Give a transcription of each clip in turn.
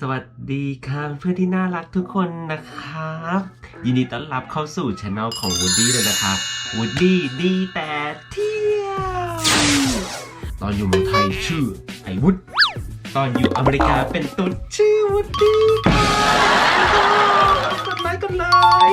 สวัสดีครับเพื่อนที่น่ารักทุกคนนะครับยินดีต้อนรับเข้าสู่ช anel ของ Woody เลยนะคะ Woody ดีแต่เที่ยว ตอนอยู่เมืองไทยชื่อไอวุฒตอนอยู่อเมริกาเป็นตุ๊ดชื่อ Woody ค่ะกดไลค์กันเลย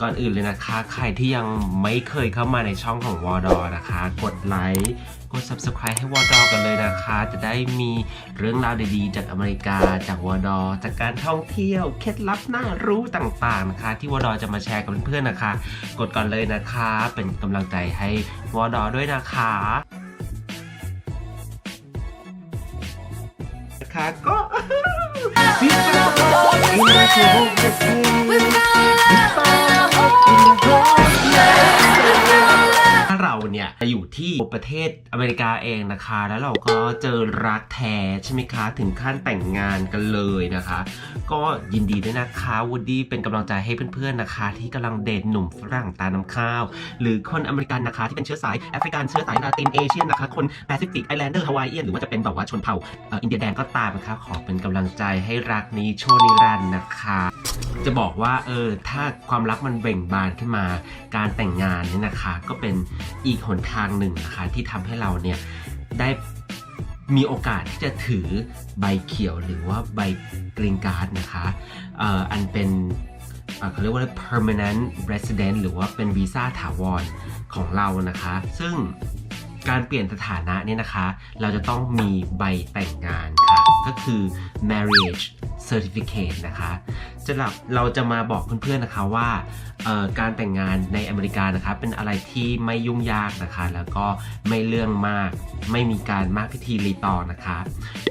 ก่อนอื่นเลยนะคะ ใครที่ยังไม่เคยเข้ามาในช่องของวอดอนะคะ กดไลค์ กด subscribe ให้วอดอกันเลยนะคะ จะได้มีเรื่องราวดีๆ จากอเมริกา จากวอดอจากการท่องเที่ยว เคล็ดลับน่ารู้ต่างๆนะคะ ที่วอดอจะมาแชร์กับเพื่อนๆนะคะ กดก่อนเลยนะคะ เป็นกำลังใจให้วอดอด้วยนะคะนะคะก็ 还有 ที่ประเทศอเมริกาเองนะคะ แล้วเราก็เจอรักแท้ใช่ไหมคะ ถึงขั้นแต่งงานกันเลยนะคะ ก็ยินดีด้วยนะคะวูดดี้เป็นกำลังใจให้เพื่อนๆนะคะ ที่กำลังเดทหนุ่มฝรั่งตาน้ำข้าว หรือคนอเมริกันนะคะ ที่เป็นเชื้อสายแอฟริกันเชื้อสายลาตินเอเชียนะคะ คนแปซิฟิกไอแลนเดอร์ฮาวายเอียนหรือว่าจะเป็นแบบว่าชนเผ่าอินเดียแดงก็ตามนะคะขอเป็นกำลังใจให้รักนี้โชั่วนิรันดร์นะคะจะบอกว่าเออถ้าความรักมันเบ่งบานขึ้นมา การแต่งงานเนี่ยนะคะ ก็เป็นอีกหนทางหนึ่งนะคะที่ทำให้เราเนี่ยได้มีโอกาสที่จะถือใบเขียวหรือว่าใบกรีนการ์ดนะคะอ,อันเป็นเขาเรียกว่า permanent resident หรือว่าเป็นวีซ่าถาวรของเรานะคะ ซึ่ง การเปลี่ยนสถานะเนี่ยนะคะ เราจะต้องมีใบแต่งงานค่ะ ก็คือ marriage certificate นะคะจะเราเราจะมาบอกเพื่อนๆนะคะว่าการแต่งงานในอเมริกานะคะเป็นอะไรที่ไม่ยุ่งยากนะคะ แล้วก็ไม่เรื่องมากไม่มีการมากพิธีรีตองนะคะ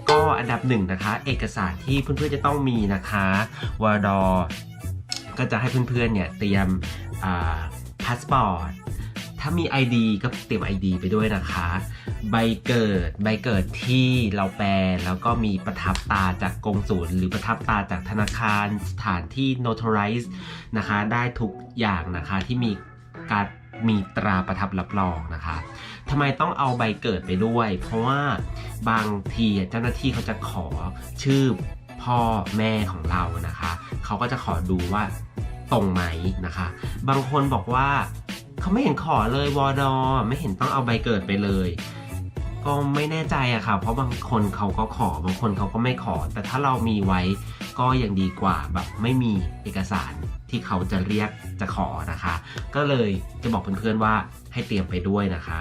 ก็อันดับหนึ่งนะคะ เอกสารที่เพื่อนๆจะต้องมีนะคะวอดอก็จะให้เพื่อนๆเนี่ยเตรียมพาสปอร์ต ถ้ามี ID ก็เตรียม ID ไปด้วยนะคะ ใบเกิด ใบเกิดที่เราแปลแล้วก็มีประทับตาจากกงศูนย์หรือประทับตาจากธนาคารสถานที่ notarize นะคะ ได้ทุกอย่างนะคะที่มีการมีตราประทับรับรองนะคะทำไมต้องเอาใบเกิดไปด้วย เพราะว่าบางทีเจ้าหน้าที่เขาจะขอชื่อพ่อแม่ของเรานะคะ เขาก็จะขอดูว่าตรงไหมนะคะ บางคนบอกว่า เขาไม่เห็นขอเลยวอดอไม่เห็นต้องเอาใบเกิดไปเลย ก็ไม่แน่ใจอะค่ะ เพราะบางคนเขาก็ขอบางคนเขาก็ไม่ขอ แต่ถ้าเรามีไว้ก็ยังดีกว่าแบบไม่มีเอกสารที่เขาจะเรียกจะขอนะคะ ก็เลยจะบอกเพื่อนๆว่าให้เตรียมไปด้วยนะคะ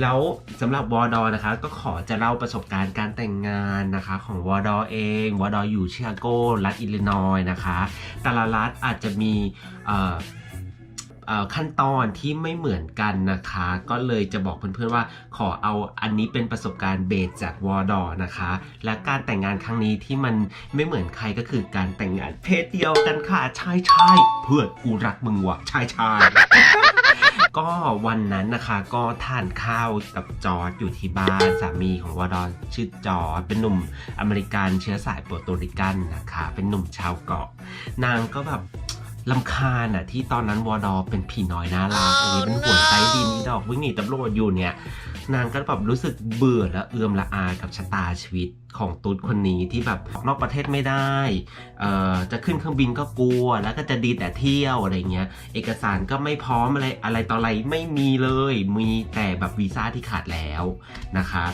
แล้วสำหรับวอดอนะคะก็ขอจะเล่าประสบการณ์การแต่งงานนะคะ ของวอดอเองวอดออยู่ชิคาโกรัฐอิลลินอยนะคะ แต่ละรัฐอาจจะมีเขั้นตอนที่ไม่เหมือนกันนะคะ ก็เลยจะบอกเพื่อนๆว่าขอเอาอันนี้เป็นประสบการณ์เบสจากวอดอนะคะ และการแต่งงานครั้งนี้ที่มันไม่เหมือนใครก็คือการแต่งงานเพศเดียวกันค่ะใช่ใช่เพื่อนกูรักมึงว่ะใช่ใช่ก็วันนั้นนะคะก็ทานข้าวกับจอร์ดอยู่ที่บ้านสามีของวอดอนชื่อจอร์ดเป็นหนุ่มอเมริกันเชื้อสายโปรโตริกันนะคะ เป็นหนุ่มชาวเกาะ นางก็แบบ ลำคาญอะที่ตอนนั้นวอดอเป็นผีน้อยน่ารักอย่างนี้เป็นหัวใต้ดินดอกวิ่งหนีตำรวจอยู่เนี่ย นางก็แบบรู้สึกเบื่อและเอือมละอากับชะตาชีวิตของตุ๊ดคนนี้ที่แบบออกนอกประเทศไม่ได้เอ่อจะขึ้นเครื่องบินก็กลัว แล้วก็จะดีแต่เที่ยวอะไรเงี้ย เอกสารก็ไม่พร้อมอะไรอะไรต่ออะไรไม่มีเลย มีแต่แบบวีซ่าที่ขาดแล้วนะคะ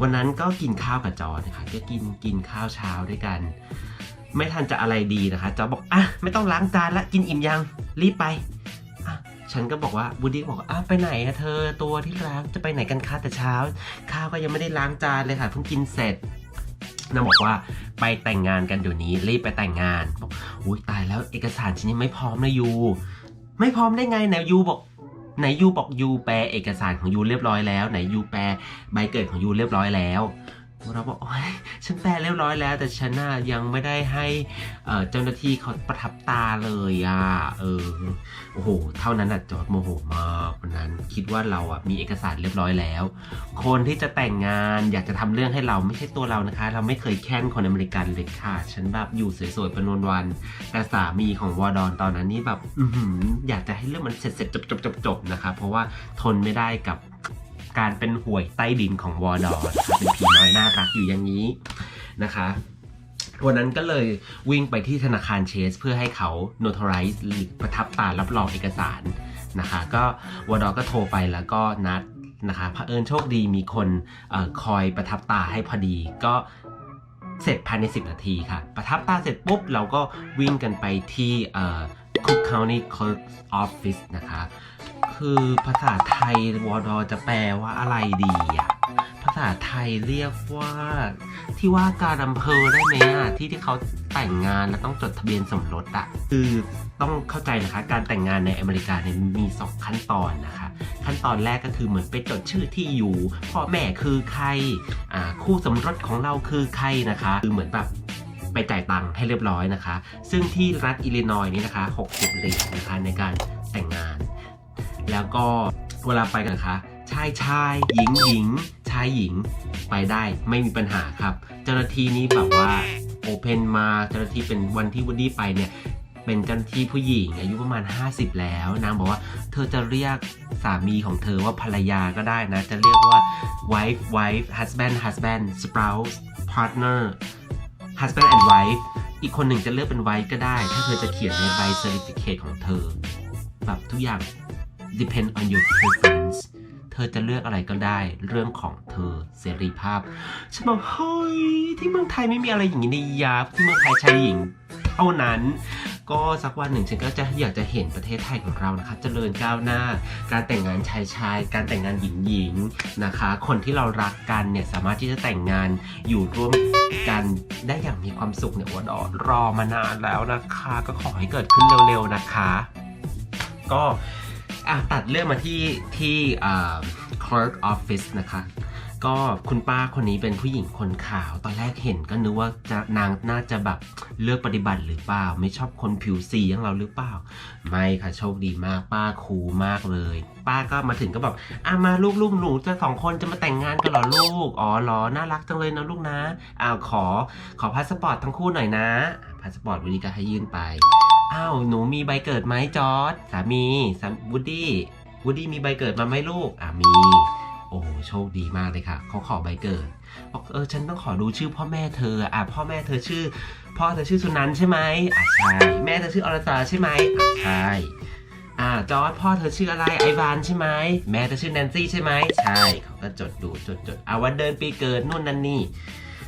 วันนั้นก็กินข้าวกับจอนะคะก็กินกินข้าวเช้าด้วยกัน ไม่ทันจะอะไรดีนะคะจอบอกอะไม่ต้องล้างจานละกินอิ่มยังรีบไปฉันก็บอกว่าบูดี้บอกว่าอะไปไหนอะเธอตัวที่ล้างจะไปไหนกันคะแต่เช้า ข้าวก็ยังไม่ได้ล้างจานเลยค่ะเพิ่งกินเสร็จนางบอกว่าไปแต่งงานกันเดี๋ยวนี้รีบไปแต่งงานบอกอุ้ยตายแล้วเอกสารชิ้นนี้ไม่พร้อมนะยูไม่พร้อมได้ไงไหนยูบอกไหนยูบอกยูแปลเอกสารของยูเรียบร้อยแล้วไหนยูแปลใบเกิดของยูเรียบร้อยแล้ว เราบอกโอ๊ยฉันแปลเรียบร้อยแล้ว แต่ฉันน่ะยังไม่ได้ให้เจ้าหน้าที่เขาประทับตาเลยอะเออโอ้โหเท่านั้นอะจอร์ดโมโหมากวันนั้นคิดว่าเราอะมีเอกสารเรียบร้อยแล้ว คนที่จะแต่งงานอยากจะทำเรื่องให้เราไม่ใช่ตัวเรานะคะ เราไม่เคยแค้นคนอเมริกันเลยค่ะ ฉันแบบอยู่สวยๆเป็นวันๆแต่สามีของวอร์ดอนตอนนั้นนี่แบบอือยากจะให้เรื่องมันเสร็จๆจบๆๆๆนะคะ เพราะว่าทนไม่ได้กับ การเป็นหวยใต้ดินของวอร์ดอนเป็นผีน้อยน่ารักอยู่อย่างนี้นะคะวันนั้นก็เลยวิ่งไปที่ธนาคารเชส เพื่อให้เขา notarize หรือประทับตารับรองเอกสารนะคะ ก็วอร์ดอก็โทรไปแล้วก็นัดนะคะพระเอิญโชคดีมีคนอคอยประทับตาให้พอดี ก็เสร็จภายใน 10 นาทีค่ะ ประทับตาเสร็จปุ๊บ เราก็วิ่งกันไปที่ Cook County Clerk Office นะคะ คือภาษาไทยวอดอจะแปลว่าอะไรดีอะภาษาไทยเรียกว่า ที่ว่าการอำเภอได้ไหมอะที่ที่เขาแต่งงานแล้วต้องจดทะเบียนสมรสอะคือต้องเข้าใจนะคะ การแต่งงานในอเมริกาเนี่ยมีสองขั้นตอนนะคะ ขั้นตอนแรกก็คือเหมือนไปจดชื่อที่อยู่พ่อแม่คือใครคู่สมรสของเราคือใครนะคะคือเหมือนแบบไปจ่ายตังค์ให้เรียบร้อยนะคะ ซึ่งที่รัฐอิลลินอยส์นี่นะคะ 60 เหรียญนะคะในการแต่งงาน แล้วก็เวลาไปกันนะคะชายชายหญิงหญิงชายหญิงไปได้ไม่มีปัญหาครับ เจ้าหน้าที่นี่แบบว่าโอเพนมาเจ้าหน้าที่เป็นวันที่วูดดี้ไปเนี่ยเป็นเจ้าหน้าที่ผู้หญิง อายุประมาณ 50 แล้วนางบอกว่าเธอจะเรียกสามีของเธอว่าภรรยาก็ได้นะ จะเรียกว่า wife wife husband husband spouse partner husband and wife อีกคนหนึ่งจะเลือกเป็น wife ก็ได้ ถ้าเธอจะเขียนในใบ certificate ของเธอ แบบทุกอย่าง depend on your preference เธอจะเลือกอะไรก็ได้เรื่องของเธอเสรีภาพ ฉันบอกเฮ้ยที่เมืองไทยไม่มีอะไรอย่างนี้ในยาที่เมืองไทยชายหญิงเท่านั้น ก็สักวันหนึ่งฉันก็จะอยากจะเห็นประเทศไทยของเรานะคะ เจริญก้าวหน้า การแต่งงานชายชาย การแต่งงานหญิงหญิงนะคะ คนที่เรารักกันเนี่ยสามารถที่จะแต่งงานอยู่ร่วมกันได้อย่างมีความสุขเนี่ยอวดอรอมานานแล้วนะคะ ก็ขอให้เกิดขึ้นเร็วๆนะคะ ก็ อะตัดเรื่องมาที่ที่อ่า clerk office นะคะ ก็คุณป้าคนนี้เป็นผู้หญิงคนขาว ตอนแรกเห็นก็นึกว่าจะนางน่าจะแบบเลือกปฏิบัติหรือเปล่า ไม่ชอบคนผิวสีอย่างเราหรือเปล่า ไม่ค่ะโชคดีมากป้าคูลมากเลย ป้าก็มาถึงก็แบบอะมาลูกลูกหนูจะสองคนจะมาแต่งงานกันเหรอลูก อ๋อเหรอน่ารักจังเลยนะลูกนะอ้าวขอขอพาสปอร์ตทั้งคู่หน่อยนะาสปอร์ตวูดดี้ก็ให้ยื่นไป อ้าว หนูมีใบเกิดไหมจอร์ดสามีสาวูดดี้วูดดี้มีใบเกิดมาไหมลูก อ่ามี โอ้โชคดีมากเลยค่ะเขาขอใบเกิดบอกเออฉันต้องขอดูชื่อพ่อแม่เธอ อะพ่อแม่เธอชื่อ พ่อเธอชื่อสุนันท์ใช่ไหมอะใช่แม่เธอชื่ออรตาใช่ไหมอะใช่อ่าจอร์ดพ่อเธอชื่ออะไรไอวานใช่ไหมแม่เธอชื่อแนนซี่ใช่ไหมใช่เขาก็จดดูจดจดเอาวันเดินปีเกิดนู่นนั่นนี่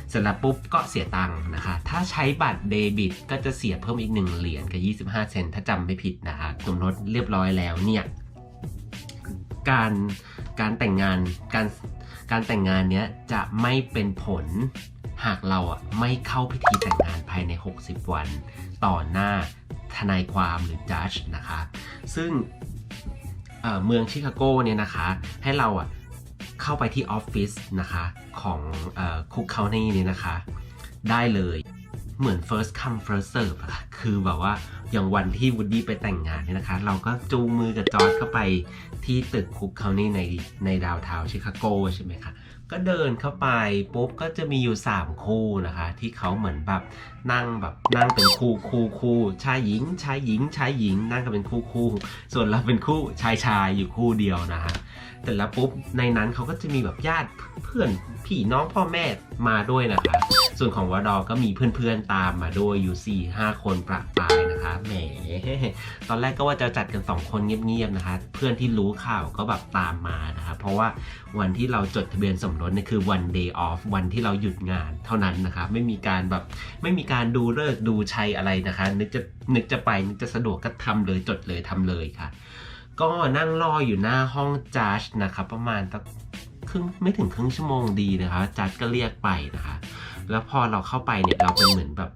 เสร็จแล้วปุ๊บก็เสียตังค์นะคะ ถ้าใช้บัตรเดบิต ก็จะเสียเพิ่มอีก 1 เหรียญกับ 25 เซนต์ถ้าจำไม่ผิดนะคะสมรสเรียบร้อยแล้วเนี่ยการการแต่งงานการการแต่งงานเนี้ยจะไม่เป็นผลหากเราอะไม่เข้าพิธีแต่งงานภายใน 60 วัน ต่อหน้าทนายความหรือจัดนะคะ ซึ่งเเมืองชิคาโกเนี่ยนะคะ ให้เราอะ เข้าไปที่ออฟฟิศนะคะของคุกเคานี่นี่นะคะ ได้เลยเหมือน first come first serve อะค่ะคือแบบว่าอย่างวันที่วูดดี้ไปแต่งงานเนี่ยนะคะ เราก็จูงมือกับจอร์ดเข้าไปที่ตึกคุกเขานี่ในในดาวเทาวชิคาโกใช่ไหมคะ ก็เดินเข้าไปปุ๊บก็จะมีอยู่ 3 คู่นะคะ ที่เขาเหมือนแบบนั่งแบบนั่งเป็นคู่คู่คู่ชายหญิงชายหญิงชายหญิง นั่งกันเป็นคู่คู่ส่วนเราเป็นคู่ชายชายอยู่คู่เดียวนะคะแต่แล้วปุ๊บในนั้นเขาก็จะมีแบบญาติเพื่อนพี่น้องพ่อแม่มาด้วยนะคะ ส่วนของวดอก็มีเพื่อนๆตามมาด้วยอยู่4ี่ห้าคนประปราย นะคะแหมตอนแรกก็ว่าจะจัดกัน2คนเงียบๆนะคะ เพื่อนที่รู้ข่าวก็แบบตามมานะคะเพราะว่าวันที่เราจดทะเบียนสมรสเนี่ยคือวัน day off วันที่เราหยุดงานเท่านั้นนะคะไม่มีการแบบไม่มีการดูเลิกดูชัยอะไรนะคะ นึกจะนึกจะไปนึกจะสะดวกก็ทำเลยจดเลยทำเลยค่ะ ก็นั่งรออยู่หน้าห้องจัดนะครับประมาณสักครึ่งไม่ถึงครึ่งชั่วโมงดีนะคะจัดก็เรียกไปนะคะ แล้วพอเราเข้าไปเนี่ยเราเป็นเหมือนแบบ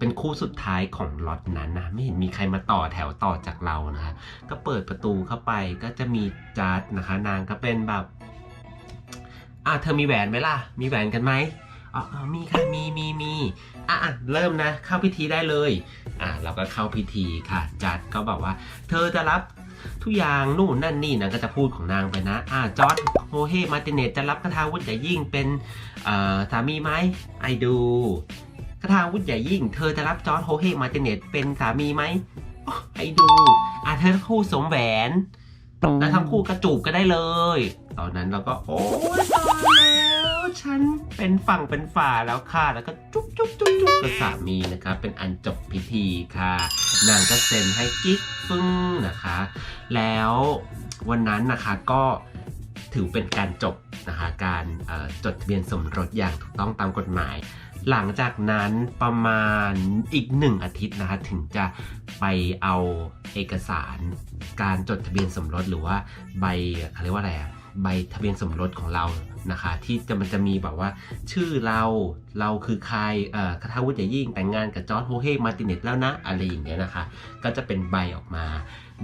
เป็นคู่สุดท้ายของล็อตนั้นนะไม่เห็นมีใครมาต่อแถวต่อจากเรานะคะก็เปิดประตูเข้าไปก็จะมีจัดนะคะ นางก็เป็นแบบอะเธอมีแหวนไหมล่ะ มีแหวนกันไหมอ๋อมีค่ะมีมีมีอะเริ่มนะ เข้าพิธีได้เลยอะเราก็เข้าพิธีค่ะ จัดก็บอกว่า เธอจะรับทุกอย่างนู่นนั่นนี่นะก็จะพูดของนางไปนะ อ่าจอร์ดโฮเฮมาร์ติเนตจะรับคาถาวุฒิใหญ่ยิ่งเป็นสามีไหมไอดู คาถาวุฒิใหญ่ยิ่ง เธอจะรับจอร์ดโฮเฮมาร์ติเนตเป็นสามีไหมอ๋อไอดูอ่าเธอคู่สมแหวน แล้วทั้งคู่กระจูบก็ได้เลย ตอนนั้นเราก็ โอ้ตายแล้ว ฉันเป็นฝั่งเป็นฝาแล้วค่ะ แล้วก็จุ๊บจุ๊บจุ๊บจุ๊บกับสามีนะคะเป็นอันจบพิธีค่ะ นางก็เซ็นให้กิ๊กฟึ่งนะคะ แล้ววันนั้นนะคะก็ถือเป็นการจบนะคะการจดทะเบียนสมรสอย่างถูกต้องตามกฎหมาย หลังจากนั้นประมาณอีกหนึ่งอาทิตย์นะคะถึงจะไปเอาเอกสารการจดทะเบียนสมรสหรือว่าใบเขาเรียกว่าอะไรอะใบทะเบียนสมรสของเรานะคะ ที่จะมันจะมีแบบว่า ชื่อเราเราคือใครเอ่อคาทาวุฒิอย่ายิ่งแต่งงานกับจอร์ดโฮเฮมาร์ติเนตแล้วนะ อะไรอย่างเงี้ยนะคะ ก็จะเป็นใบออกมา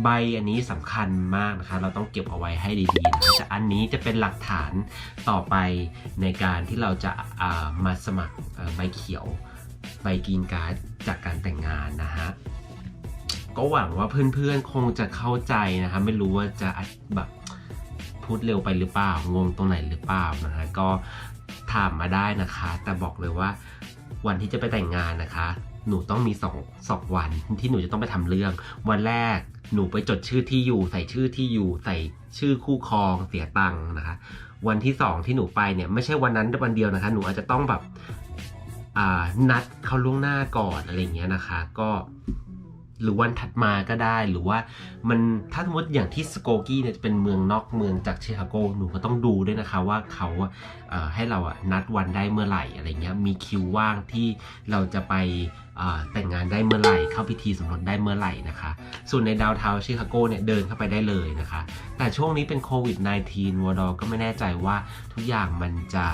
ใบอันนี้สำคัญมากนะคะ เราต้องเก็บเอาไว้ให้ดีๆนะคะจะอันนี้จะเป็นหลักฐานต่อไปในการที่เราจะามาสมัครใบเขียวใบกรีนการ์ดจากการแต่งงานนะฮะก็หวังว่าเพื่อนๆคงจะเข้าใจนะคะ ไม่รู้ว่าจะแบบพูดเร็วไปหรือเปล่างงตรงไหนหรือเปล่านะคะก็ถามมาได้นะคะ แต่บอกเลยว่าวันที่จะไปแต่งงานนะคะ หนูต้องมีสองสองวันที่หนูจะต้องไปทำเรื่อง วันแรกหนูไปจดชื่อที่อยู่ ใส่ชื่อที่อยู่ ใส่ชื่อคู่ครองเสียตังค์นะคะ วันที่สองที่หนูไปเนี่ยไม่ใช่วันนั้นวันเดียวนะคะ หนูอาจจะต้องแบบอ่านัดเขาล่วงหน้าก่อนอะไรเงี้ยนะคะ ก็ หรือวันถัดมาก็ได้หรือว่ามันถ้าสมมติอย่างที่สโกกี้เนี่ยจะเป็นเมืองนอกเมืองจากชิคาโกหนูก็ต้องดูด้วยนะคะว่าเขาอะเอ่อให้เราอะนัดวันได้เมื่อไหร่อะไรเงี้ยมีคิวว่างที่เราจะไปเอ่อแต่งงานได้เมื่อไหร่ เข้าพิธีสมรสได้เมื่อไหร่นะคะ ส่วนในดาวเทาชิคาโกเนี่ยเดินเข้าไปได้เลยนะคะ แต่ช่วงนี้เป็นโควิด -19 วอดอก็ไม่แน่ใจว่าทุกอย่างมันจะ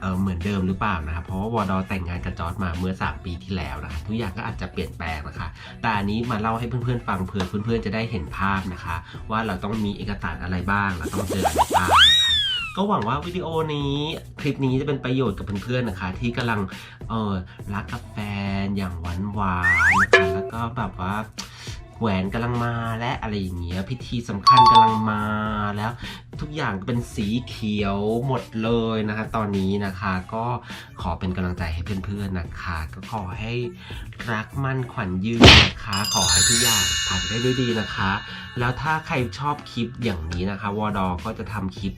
เเหมือนเดิมหรือเปล่านะครับ เพราะว่าวอดอแต่งงานกับจอร์ดมาเมื่อ 3 ปีที่แล้วนะคะทุกอย่างก็อาจจะเปลี่ยนแปลงนะคะ แต่อันนี้มาเล่าให้เพื่อนๆฟังเผื่อเพื่อนๆจะได้เห็นภาพนะคะ ว่าเราต้องมีเอกสารอะไรบ้างเราต้องเจออะไรบ้างก็หวังว่าวิดีโอนี้คลิปนี้จะเป็นประโยชน์กับเพื่อนๆนะคะ ที่กำลังเออรักกับแฟนอย่างหวานหวานๆนะคะแล้วก็แบบว่าแหวนกำลังมาและอะไรอย่างเงี้ยพิธีสำคัญกำลังมาแล้ว ทุกอย่างเป็นสีเขียวหมดเลยนะคะ ตอนนี้นะคะก็ขอเป็นกำลังใจให้เพื่อนๆนะคะ ก็ขอให้รักมั่นขวัญยืนนะคะ ขอให้ทุกอย่างผ่านไปได้ด้วยดีนะคะ แล้วถ้าใครชอบคลิปอย่างนี้นะคะวอดอก็จะทำคลิป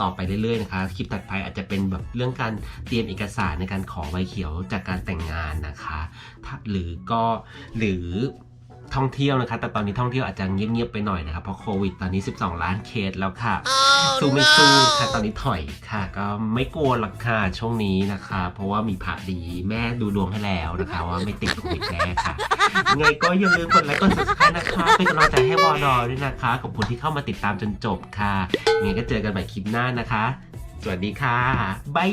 ต่อไปเรื่อยๆนะคะ คลิปถัดไปอาจจะเป็นแบบเรื่องการเตรียมเอกสารในการขอใบเขียวจากการแต่งงานนะคะ หรือก็หรือ ท่องเที่ยวนะคะ แต่ตอนนี้ท่องเที่ยวอาจจะเงียบๆไปหน่อยนะคะเพราะโควิดตอนนี้ 12 ล้านเคสแล้วค่ะสู้ไม่สู้ค่ะ ตอนนี้ถอยค่ะ ก็ไม่กลัวหรอกค่ะช่วงนี้นะคะ เพราะว่ามีพระดีแม่ดูดวงให้แล้วนะคะ ว่าไม่ติดโควิดแน่ค่ะยังไงก็อย่าลืมกดไลค์กด subscribe นะคะเป็นกำลังใจให้วอดอด้วยนะคะขอบคุณที่เข้ามาติดตามจนจบค่ะยังไงก็เจอกันใหม่คลิปหน้านะคะ สวัสดีค่ะบาย